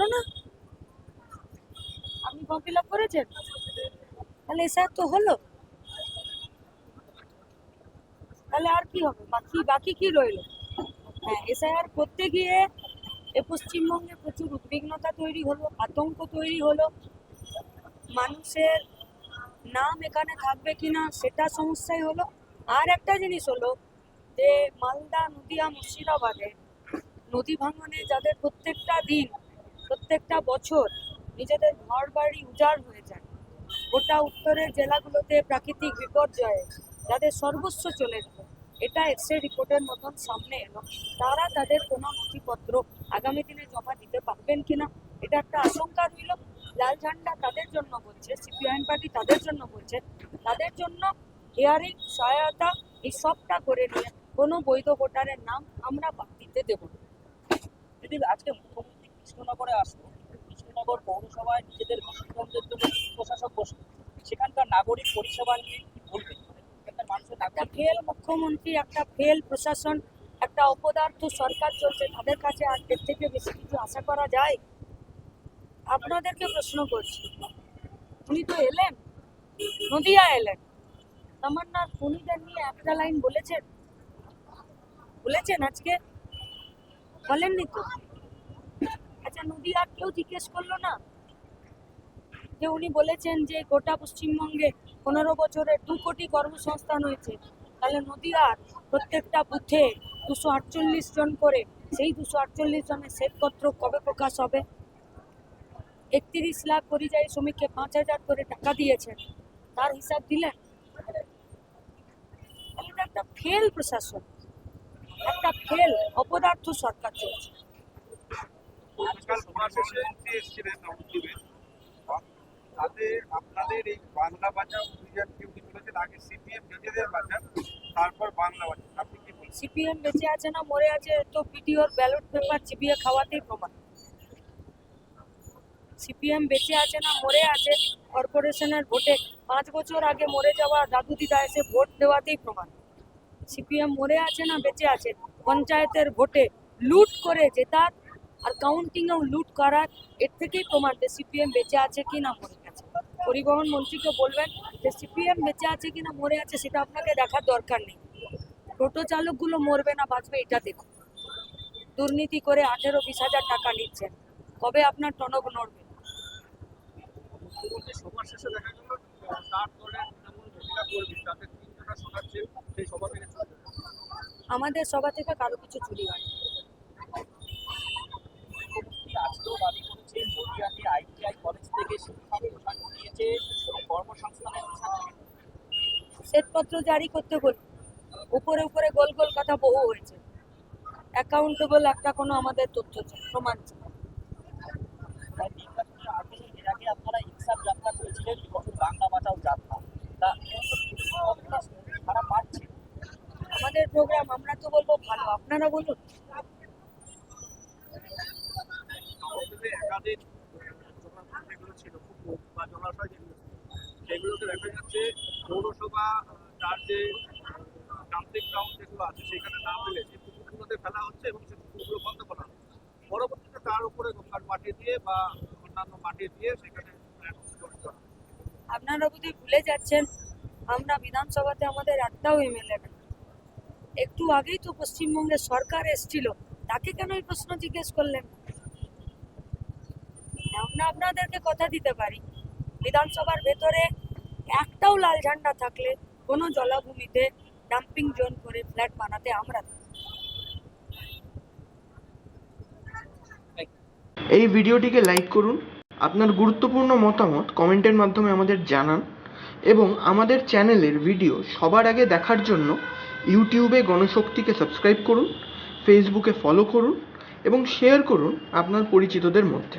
হলো না। আপনি ফর্ম ফিল করেছেন তাহলে এসআইআর তো হলো। তাহলে আর কি হবে? বাকি বাকি কি রইল? হ্যাঁ এসআইআর করতে গিয়ে এ পশ্চিমবঙ্গে প্রচুর উদ্বিগ্নতা তৈরি হলো, আতঙ্ক তৈরি হলো। মানুষের নাম এখানে থাকবে কিনা সেটা সমস্যাই হলো। আর একটা জিনিস হলো যে মালদা, নদিয়া, মুর্শিদাবাদে নদী ভাঙনে যাদের প্রত্যেকটা দিন প্রত্যেকটা বছর নিজেদের ঘর বাড়ি উজাড় হয়ে যায়। গোটা উত্তরের জেলাগুলোতে প্রাকৃতিক বিপর্যয়ে যাদের সর্বস্ব চলে গেল, এটা এক্সরে রিপোর্টের মতন সামনে এলো। তারা তাদের কোনো নথিপত্র আগামী দিনে জমা দিতে পারবেন কিনা, এটা একটা আশঙ্কা রইল। লাল ঝান্ডা তাদের জন্য বলছে, সিপিআইএম পার্টি তাদের জন্য বলছে, তাদের জন্য হিয়ারিং সহায়তা এই সবটা করে নিয়ে কোনো বৈধ ভোটারের নাম আমরা বাদ দিতে দেবো না। আজকে মুখ্যমন্ত্রী কৃষ্ণনগরে আসলো কৃষ্ণনগর পৌরসভায় নিজেদের প্রশিক্ষণদের জন্য প্রশাসক বসল সেখানকার নাগরিক পরিষেবা নিয়ে কি বলবেন? একটা ফেল মুখ্যমন্ত্রী, একটা ফেল প্রশাসন, একটা অপদার্থ সরকার চলছে, তাদের কাছে আর এর থেকে বেশি কিছু আশা করা যায়? আপনাদেরকে প্রশ্ন করছি। উনি তো এলেন, নদিয়া এলেন। তামান্নার খুনিদের নিয়ে একটা লাইন বলেছেন? বলেছেন আজকে? বলেননি তো। আচ্ছা নদিয়ার কেউ জিজ্ঞেস করল না? যে উনি বলেছেন যে গোটা পশ্চিমবঙ্গে পনেরো বছরে দু কোটি কর্মসংস্থান হয়েছে। তাহলে নদীয়ার প্রত্যেকটা বুথে দুশো আটচল্লিশ জন করে সেই দুশো আটচল্লিশ জনের শ্বেতপত্র কবে প্রকাশ হবে? একত্রিশ লাখ পরিযায়ী শ্রমিককে পাঁচ হাজার করে টাকা দিয়েছেন। তার হিসাব দিলেন? একটা ফেল প্রশাসন। একটা ফেল অপদার্থ সরকার চলছে। আপনাদের এই বাংলা উনি বলেছেন আগে সিপিএম নিজেদের বাঁচান তারপর বাংলা বাঁচান আপনি কি বলছেন সিপিএম বেঁচে আছে না, মরে আছে, তো পিটিওর ব্যালট পেপার খাওয়াতেই প্রমাণ। সিপিএম বেঁচে আছে না, মরে আছে কর্পোরেশনের ভোটে পাঁচ বছর আগে মরে যাওয়া দাদু দিদা এসে ভোট দেওয়াতেই প্রমাণ। সিপিএম মরে আছে না, বেঁচে আছে, পঞ্চায়েতের ভোটে লুট করে জেতার আর কাউন্টিংয়েও লুট করার এর থেকেই প্রমাণ যে সিপিএম বেঁচে আছে কি না মরে গেছে। পরিবহন মন্ত্রীকে বলবেন যে সিপিএম বেঁচে আছে কি না মরে আছে সেটা আপনাকে দেখার দরকার নেই। টোটো চালকগুলো মরবে না বাঁচবে এটা দেখুন। দুর্নীতি করে আঠেরো বিশ হাজার টাকা নিচ্ছেন। কবে আপনার টনক নড়বে? শেষে দেখা গেল। আমাদের সভা থেকে কারও কিছু চুরি হয় আজকেও দাবি করেছেন। নদিয়াতে আইটিআই কলেজ থেকে কর্মসংস্থানের শ্বেতপত্র জারি করতে উপরে উপরে গোল গোল কথা বহু হয়েছে। অ্যাকাউন্টেবল একটা কোনো আমাদের তথ্য চাই প্রমাণ চাই। আপনারা ইনসাফ যাত্রা করেছিলেন এবছর বাংলা বাঁচাও যাত্রা। তা তারা পাচ্ছে আমাদের প্রোগ্রাম আমরা তো বলব ভালো। আপনারা বলুন। একাধিক যেগুলো ছিল পুকুর বা জলাশয় যেগুলো সেগুলোতে দেখা যাচ্ছে পৌরসভা যে গ্রাউন্ড যেগুলো আছে, সেখানে না ফেলে হচ্ছে এবং দিয়ে বা অন্যান্য দিয়ে সেখানে। আপনারা বোধহয় ভুলে যাচ্ছেন, আমরা বিধানসভাতে আমাদের একটাও এমএলএ একটু আগেই তো পশ্চিমবঙ্গে সরকার এসেছিল, তাকে কেন এই প্রশ্ন জিজ্ঞেস করলেন? আমরা আপনাদেরকে কথা দিতে পারি। বিধানসভার ভেতরে একটাও লাল ঝান্ডা থাকলে কোনো জলাভূমিতে ডাম্পিং জোন করে ফ্ল্যাট বানাতে আমরা এই ভিডিওটিকে লাইক করুন, আপনার গুরুত্বপূর্ণ মতামত কমেন্টের মাধ্যমে আমাদের জানান এবং আমাদের চ্যানেলের ভিডিও সবার আগে দেখার জন্য ইউটিউবে গণশক্তিকে সাবস্ক্রাইব করুন ফেসবুকে ফলো করুন এবং শেয়ার করুন আপনার পরিচিতদের মধ্যে।